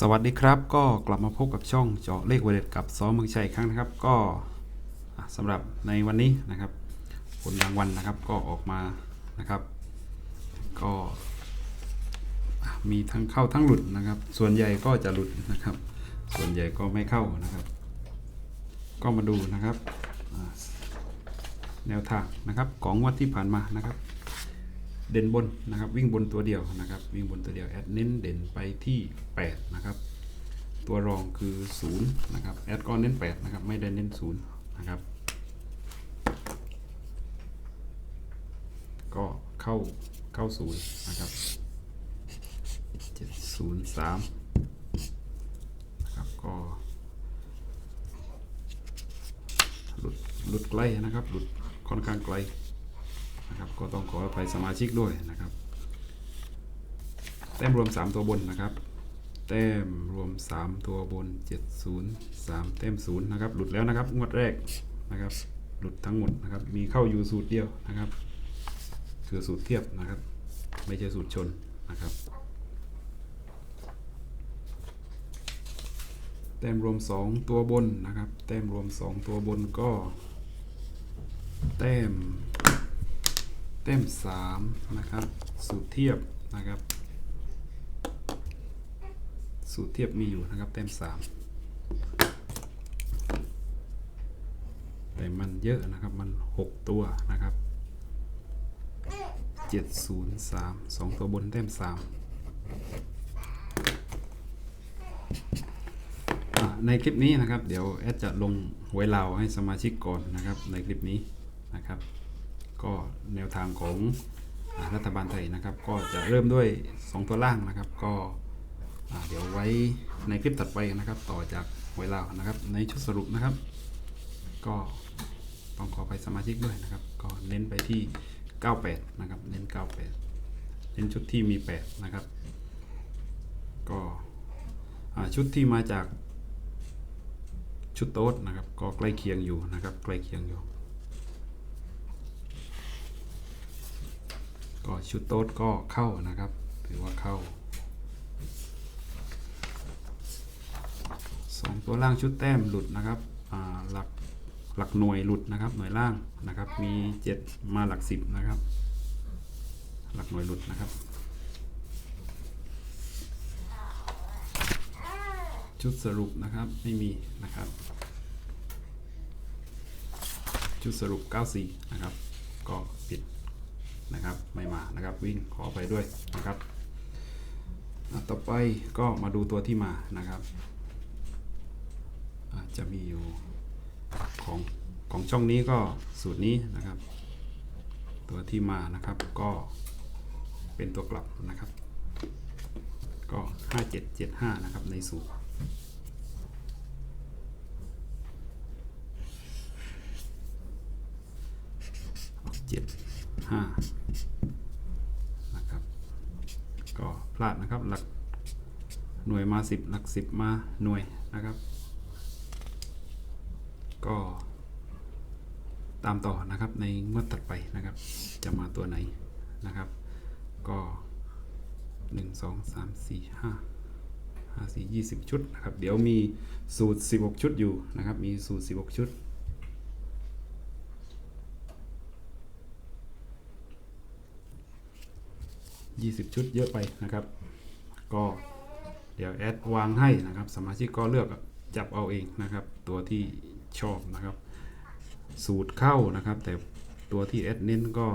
สวัสดีครับ ก็กลับมาพบกับช่องเจาะเลขเวเด็ดกับซ้อเมือชัยอีกครั้งนะครับ ก็อะสำหรับในวันนี้นะครับ ผลรางวัลนะครับก็ออกมานะครับ ก็มีทั้งเข้าทั้งหลุดนะครับ ส่วนใหญ่ก็จะหลุดนะครับ ส่วนใหญ่ก็ไม่เข้านะครับ ก็มาดูนะครับแนวทางนะครับของงวัดที่ผ่านมานะครับ เด่นบนนะครับ วิ่งบนตัวเดียวนะครับ วิ่งบนตัวเดียวแอดเน้นเด่นไปที่ 8 นะครับ ตัวรองคือ 0 นะครับ แอดก็เน้น 8 นะครับ ไม่ได้เน้น 0 นะครับ ก็เข้าเข้าศูนย์นะครับ 703 นะครับ ก็หลุดหลุดไกลนะครับ หลุดค่อนข้างไกล นะครับก็ต้องขออภัยสมาชิกด้วยนะครับ แต้มรวม 3 ตัวบนนะครับ แต้มรวม 3 ตัวบน 703 แต้ม0นะครับหลุดแล้วนะครับงวดแรกนะครับ หลุดทั้งหมดนะครับ มีเข้าอยู่สูตรเดียวนะครับ คือสูตรเทียบนะครับ ไม่ใช่สูตรชนนะครับแต้มรวม 2 ตัวบนนะครับ แต้มรวม 2 ตัวบนก็ แต้ม แต้มสามนะครับ สูตรเทียบนะครับ สูตรเทียบมีอยู่นะครับ แต้มสามแต่มันเยอะนะครับ มันหกตัวนะครับเจ็ดศูนย์สามสองตัวบนแต้มสามในคลิปนี้นะครับ เดี๋ยวแอดจะลงไว้ลาวให้สมาชิกก่อนนะครับ ในคลิปนี้นะครับ ก็แนวทางของรัฐบาลไทยนะครับ ก็จะเริ่มด้วย 2 ตัวล่างนะครับ ก็เดี๋ยวไว้ในคลิปถัดไปนะครับ ต่อจากไว้ลาวนะครับ ในชุดสรุปนะครับ ก็ต้องขอไปสมาชิกด้วยนะครับ ก็เน้นไปที่ 98 นะครับ เน้น 98 เน้นชุดที่มี 8 นะครับ ก็ชุดที่มาจากชุดโต๊ดนะครับ ก็ใกล้เคียงอยู่นะครับ ใกล้เคียงอยู่ ก็ชุดโต๊ดก็เข้านะครับ ถือว่าเข้าสองตัวล่างชุดแต้มหลุดนะครับอ่าหลักหลักหน่วยหลุดนะครับ หน่วยล่างนะครับ มีเจ็ดมาหลักสิบนะครับ หลักหน่วยหลุดนะครับ ชุดสรุปนะครับไม่มีนะครับ ชุดสรุป 94 นะครับ ก็ปิด นะครับไม่มานะครับวิ่งขอไปด้วยนะครับต่อไปก็มาดูตัวที่มานะครับจจะมีอยู่ของของช่องนี้ก็สูตรนี้นะครับ ตัวที่มานะครับก็เป็นตัวกลับนะครับ ก็ 5775 นะครับในสูตรเจ็ด ห้านะครับก็พลาดนะครับหลักหน่วยมาสิบหลักสิบมาหน่วยนะครับ ก็ตามต่อนะครับในงวดถัดไปนะครับ จะมาตัวไหนนะครับ ก็หนึ่งสองสามสี่ห้าห้าสี่ยี่สิบชุดนะครับ เดี๋ยวมีสูตรสิบหกชุดอยู่นะครับ มีสูตรสิบหกชุด 20 ชุดเยอะไปนะครับ ก็เดี๋ยวแอดวางให้นะครับ สมาชิกก็เลือกจับเอาเองนะครับ ตัวที่ชอบนะครับ สูตรเข้านะครับ แต่ตัวที่แอดเน้นก็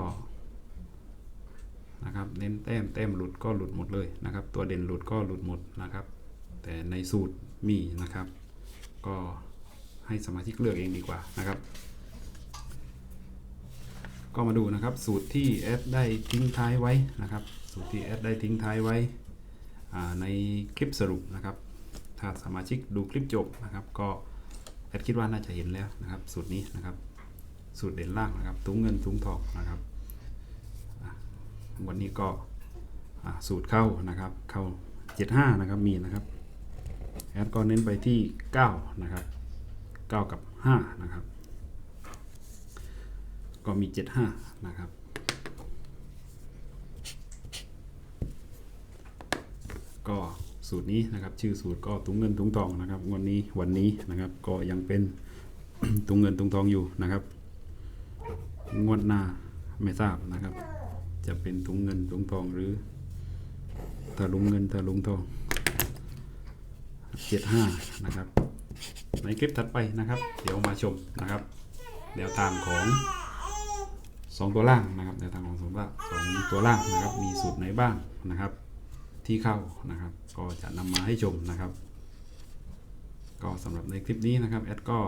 นะครับเน้นแต้มแต้มหลุดก็หลุดหมดเลยนะครับ ตัวเด่นหลุดก็หลุดหมดนะครับ แต่ในสูตรมีนะครับ ก็ให้สมาชิกเลือกเองดีกว่านะครับ ก็มาดูนะครับสูตรที่แอดได้ทิ้งท้ายไว้นะครับ สูตรที่แอดได้ทิ้งท้ายไว้ในคลิปสรุปนะครับ ถ้าสมาชิกดูคลิปจบนะครับ ก็แอดคิดว่าน่าจะเห็นแล้วนะครับ สูตรนี้นะครับ สูตรเด่นล่างนะครับถุงเงินถุงทองนะครับวันนี้ก็สูตรเข้านะครับ เข้า 75 นะครับ มีนะครับ แอดก็เน้นไปที่ 9 นะครับ 9 กับ 5 นะครับ ก็มี 75 นะครับ ก็สูตรนี้นะครับ ชื่อสูตรก็ถุงเงินถุงทองนะครับวดนี้วันนี้นะครับก็ยังเป็นถุงเงินถุงทองอยู่นะครับ งวดหน้าไม่ทราบนะครับ จะเป็นถุงเงินถุงทองหรือตะลุงเงินตะลุงทองเจ็ดห้านะครับ ในคลิปถัดไปนะครับ เดี๋ยวมาชมนะครับแนวทางของสองตัวล่างนะครับแนวทางของสองตัวสองตัวล่างนะครับมีสูตรไหนบ้างนะครับ ที่เข้านะครับ ก็จะนำมาให้ชมนะครับ ก็สำหรับในคลิปนี้นะครับแอดก็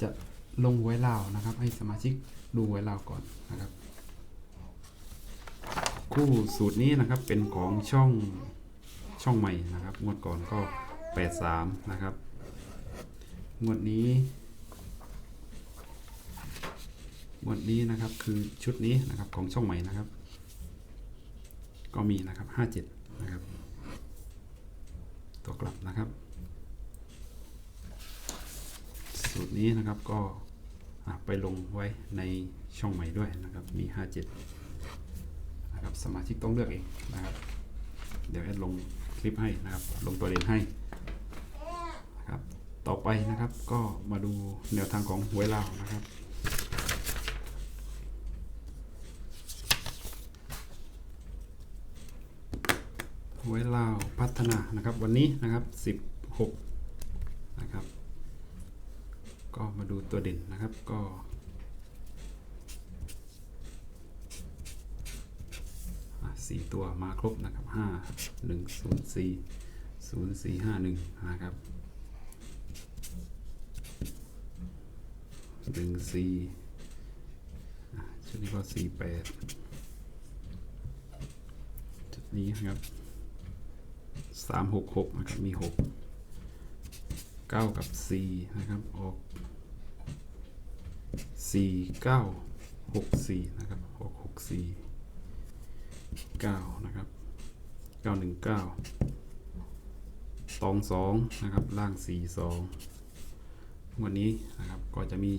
จะลงไว้ลาวนะครับ ให้สมาชิกดูไว้ลาวก่อนนะครับ คู่สูตรนี้นะครับเป็นของช่องช่องใหม่นะครับ งวดก่อนก็ 83 นะครับ งวดนี้ ง วดนี้นะครับคือชุดนี้นะครับของช่องใหม่นะครับ ก็มีนะครับ 57 นะครับ ตัวกลับนะครับ สูตรนี้นะครับก็ไปลงไว้ในช่องใหม่ด้วยนะครับ มี 57 นะครับสมาชิกต้องเลือกเองนะครับ เดี๋ยวแอดลงคลิปให้นะครับ ลงตัวเด่นให้นะครับ ต่อไปนะครับก็มาดูแนวทางของหวยลาวนะครับ หวยลาวพัฒนานะครับ วันนี้นะครับ 16 นะครับ ก็มาดูตัวเด่นนะครับก็สี่ตัวมาครบนะครับห้าหนึ่งศูนย์สี่ศูนย์สี่ห้าหนึ่งนะครับหนึ่งสี่อะชุดนี้ก็สี่แปดชุดนี้นะครับ สามหกหกนะครับมีหกเก้ากับสี่นะครับออกสี่เก้าหกสี่นะครับออกหกสี่9นะครับ919ตอง2นะครับล่าง42วันนี้นะครับก็จะมี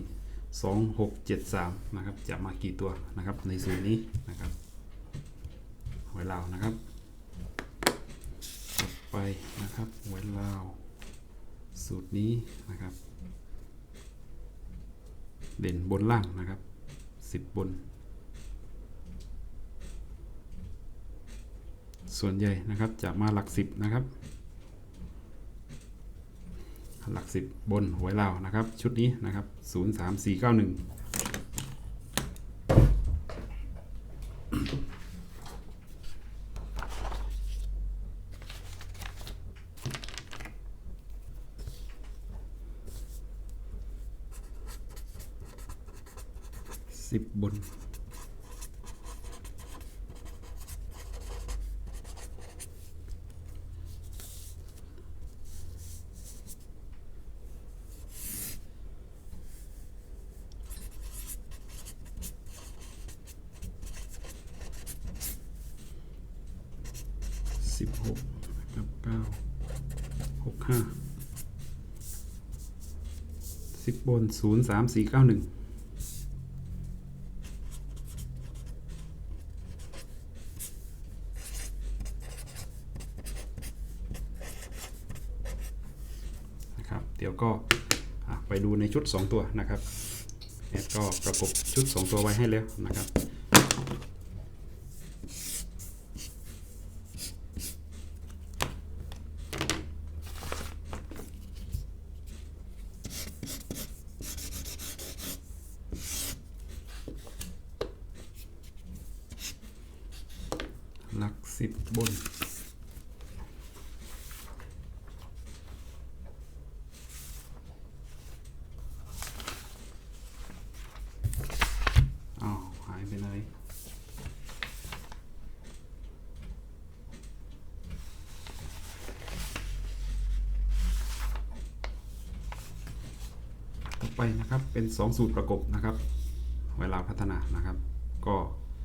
2673นะครับจะมากี่ตัวนะครับในสูตรนี้นะครับหวยลานะครับ ไปนะครับหวยลาว สูตรนี้นะครับ เด่นบนล่างนะครับสิบบน ส่วนใหญ่นะครับจะมาหลักสิบนะครับ หลักสิบบนหวยลาวนะครับ ชุดนี้นะครับ 0 3 4 9 1 สิบบน สิบหกนะครับเก้าหกห้าสิบบนศูนย์สามสี่เก้าหนึ่งนะครับ เดี๋ยวก็ไปดูในชุด 2 ตัวนะครับแอดก็ประกบชุด 2 ตัวไว้ให้แล้วนะครับ ไปนะครับเป็น 2 สูตรประกบนะครับ เวลาพัฒนานะครับ ก็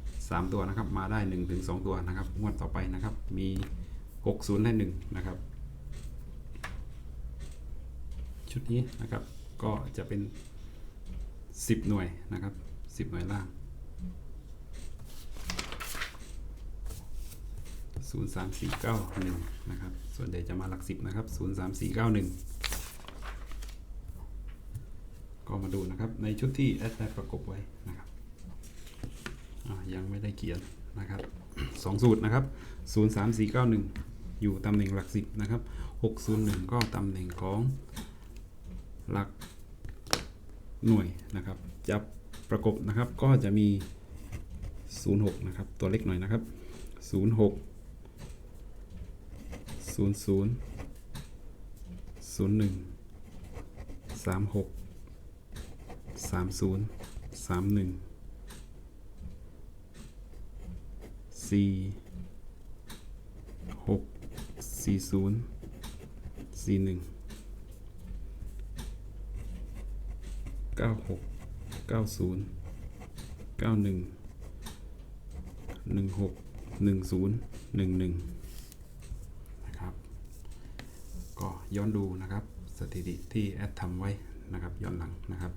3 ตัวนะครับมาได้ 1-2 ตัวนะครับงวดต่อไปนะครับมี 60และ1นะครับ ชุดนี้นะครับก็จะเป็น 10 หน่วยนะครับ 10 หน่วยล่าง 03491 นะครับ ส่วนใหญ่จะมาหลัก 10 นะครับ 03491 ก็มาดูนะครับในชุดที่แอดได้ประกบไว้นะครับยังไม่ได้เขียนนะครับสองสูตรนะครับศูนย์สามสี่เก้าหนึ่งอยู่ตำแหน่งหลักสิบนะครับหกศูนย์หนึ่งก็ตำแหน่งของหลักหน่วยนะครับ จับประกบนะครับก็จะมี 06 นะครับ ตัวเล็กหน่อยนะครับ 06 00 01 36 30 31 4 6 40 41 96 90 91หนึ่งหกหนึ่งศูนย์หนึ่งหนึ่งนะครับ ก็ย้อนดูนะครับสถิติที่แอดทำไว้นะครับย้อนหลังนะครับ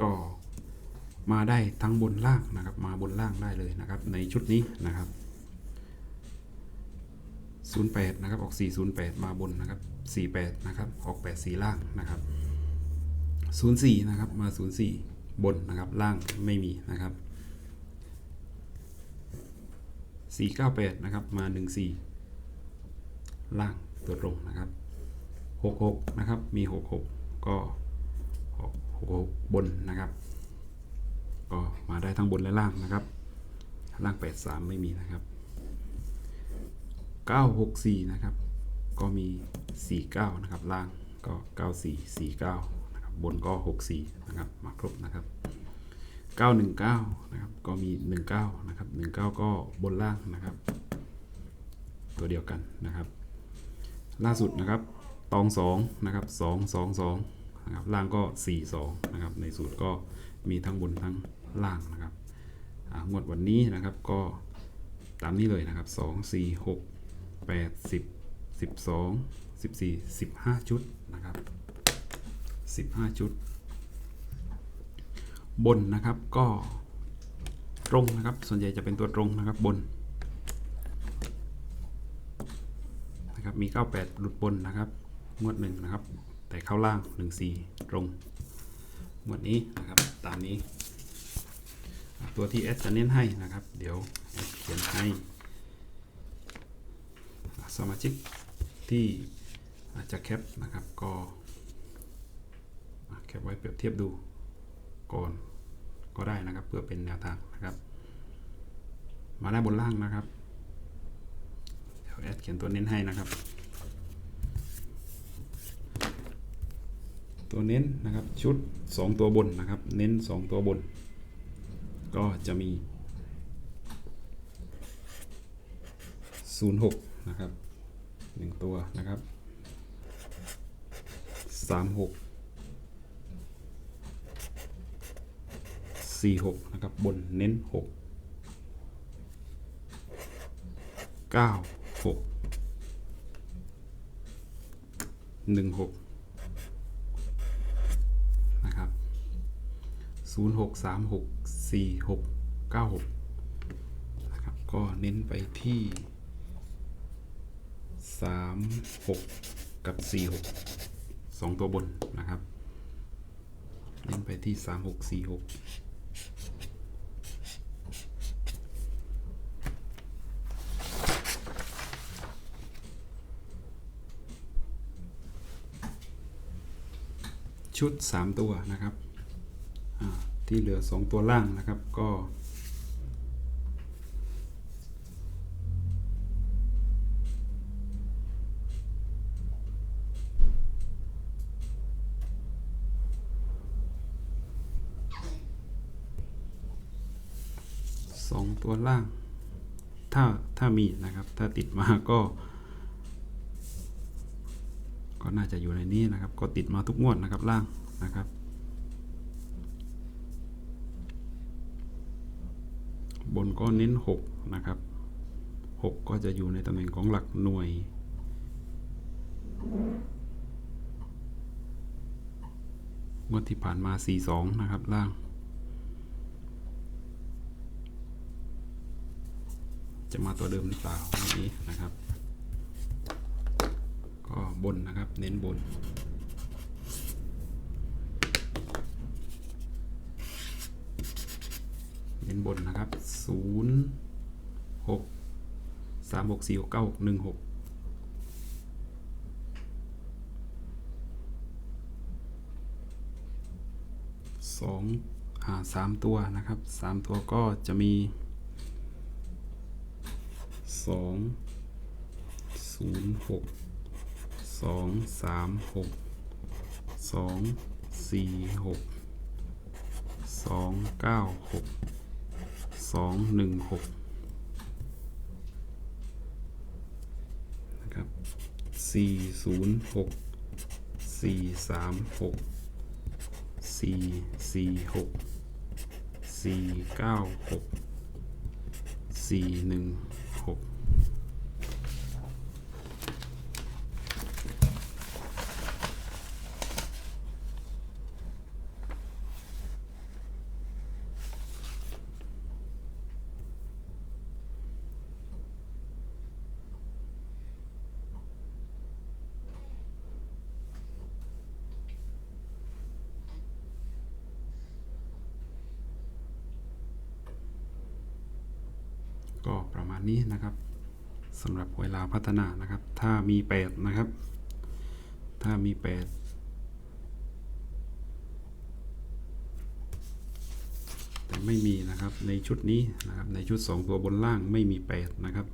ก็มาได้ทั้งบนล่างนะครับ มาบนล่างได้เลยนะครับ ในชุดนี้นะครับ08นะครับออก 408 มาบนนะครับ 48 นะครับออก 84 ล่างนะครับ04นะครับมา 04 บนนะครับล่างไม่มีนะครับ 498นะครับมา 14 ล่างตัวตรงนะครับ 66นะครับมี 66 ก็ 6บนนะครับ ก็มาได้ทั้งบนและล่างนะครับ ล่าง 83 ไม่มีนะครับ 964 นะครับ ก็มี 49 นะครับ ล่างก็ 94 49 นะครับ บนก็ 64 นะครับ มาครบนะครับ 919 นะครับ ก็มี 19 นะครับ 19 ก็บนล่างนะครับ ตัวเดียวกันนะครับ ล่าสุดนะครับ ตอง 2 นะครับ 2 2 2 นะครับล่างก็ 4 2นะครับในสูตรก็มีทั้งบนทั้งล่างนะครับงวดวันนี้นะครับก็ตามนี้เลยนะครับ 2 4 6 8 10 12 14 15 ชุดนะครับ 15 ชุด บนนะครับก็ตรงนะครับ ส่วนใหญ่จะเป็นตัวตรงนะครับบนนะครับมี 98 หลุดบนนะครับ งวดหนึ่งนะครับ แต่เข้าล่าง 14 ตรงงวดนี้นะครับ ตามนี้ ตัวที่ S จะเน้นให้นะครับ เดี๋ยว S เขียนให้ สมาชิกที่อาจจะแคปนะครับ ก็แคปไว้เปรียบเทียบดูก่อนก็ได้นะครับ เพื่อเป็นแนวทางนะครับ มาได้บนล่างนะครับ เดี๋ยวแอดเขียนตัวเน้นให้นะครับ ตัวเน้นนะครับชุด 2 ตัวบนนะครับ เน้น 2 ตัวบน ก็จะมี 06 นะครับ 1 ตัวนะครับ 36 46 นะครับ บนเน้น 6 9 6 16 0 6 3 6 4 6 9 6นะครับก็เน้นไปที่ 3 6 กับ 4 6 2 ตัวบนนะครับ เน้นไปที่ 3 6 4 6ชุด 3 ตัวนะครับ ที่เหลือ 2 ตัวล่างนะครับก็สองตัวล่าง ถ้า ถ้ามีนะครับ ถ้าติดมาก็ ก็น่าจะอยู่ในนี้นะครับ ก็ติดมาทุกงวดนะครับล่างนะครับ บนก็เน้น 6 นะครับ 6 ก็จะอยู่ในตำแหน่งของหลักหน่วย งวดที่ผ่านมา 4-2 นะครับล่าง จะมาตัวเดิมหรือเปล่าวันนี้นะครับ ก็บนนะครับ เน้นบน เน้นบนนะครับศูนย์หกสามหกสี่หกเก้าหกหนึ่งหกสองอ่าสามตัวนะครับสามตัวก็จะมีสองศูนย์หกสองสามหก สองหนึ่งหกนะครับสี่ศูนย์หกสี่สามหกสี่สี่หกสี่เก้าหกสี่หนึ่งหก ก็ประมาณนี้นะครับสำหรับเวลาพัฒนานะครับ ถ้ามีแปดนะครับ ถ้ามีแปดแต่ไม่มีนะครับในชุดนี้นะครับในชุด 2 ตัวบนล่างไม่มีแปดนะครับ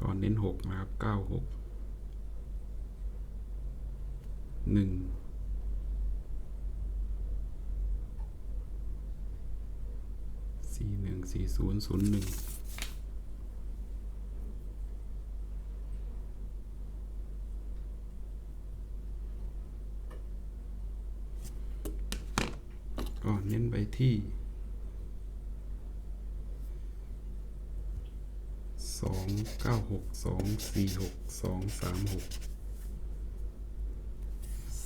ก็เน้น 6 นะครับ 9 6 1 สี่หนึ่งสี่ศูนย์ศูนย์หนึ่งก็เน้นไปที่สองเก้าหกสองสี่หกสองสามหก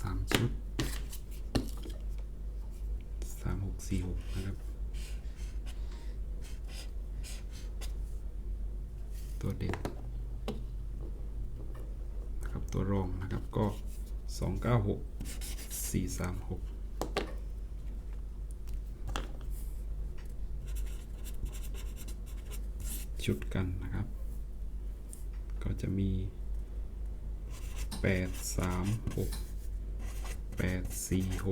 สามชุดสามหกสี่หกนะครับ ตัวเด่นนะครับตัวรองนะครับก็ 296 436ชุดกันนะครับ ก็จะมี 8 3 6 8 4 6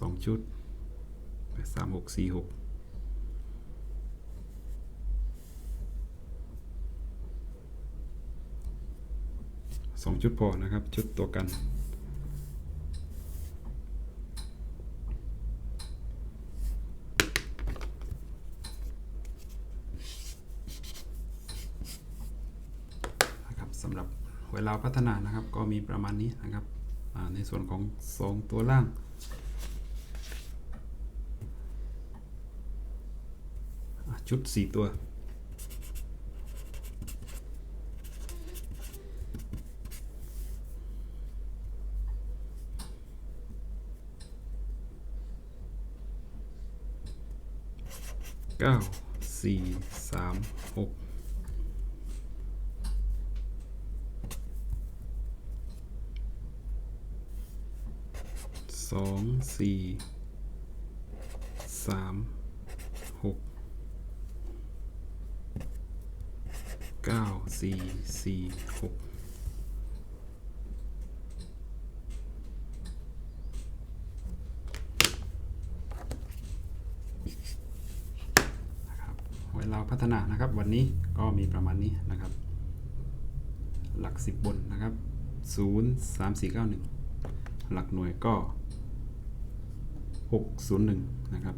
2 ชุด 8 3 6 4 6 สองชุดพอนะครับ ชุดตัวกันนะครับสำหรับเวลาพัฒนานะครับ ก็มีประมาณนี้นะครับในส่วนของสองตัวล่างชุดสี่ตัว เก้าสี่สามหกสองสี่สามหกเก้าสี่สี่หกนะครับเวลา พัฒนานะครับ วันนี้ก็มีประมาณนี้นะครับ หลักสิบบนนะครับศูนย์สามสี่เก้าหนึ่งหลักหน่วยก็หกศูนย์หนึ่งนะครับ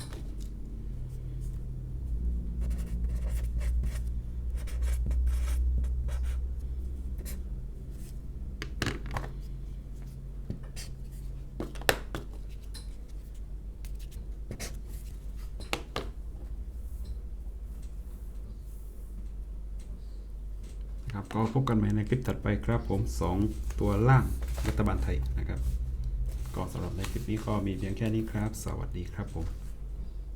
กันใหม่ในคลิปถัดไปครับผม 2 ตัวล่างรัฐบาลไทยนะครับ ก็สำหรับในคลิปนี้ก็มีเพียงแค่นี้ครับ สวัสดีครับผม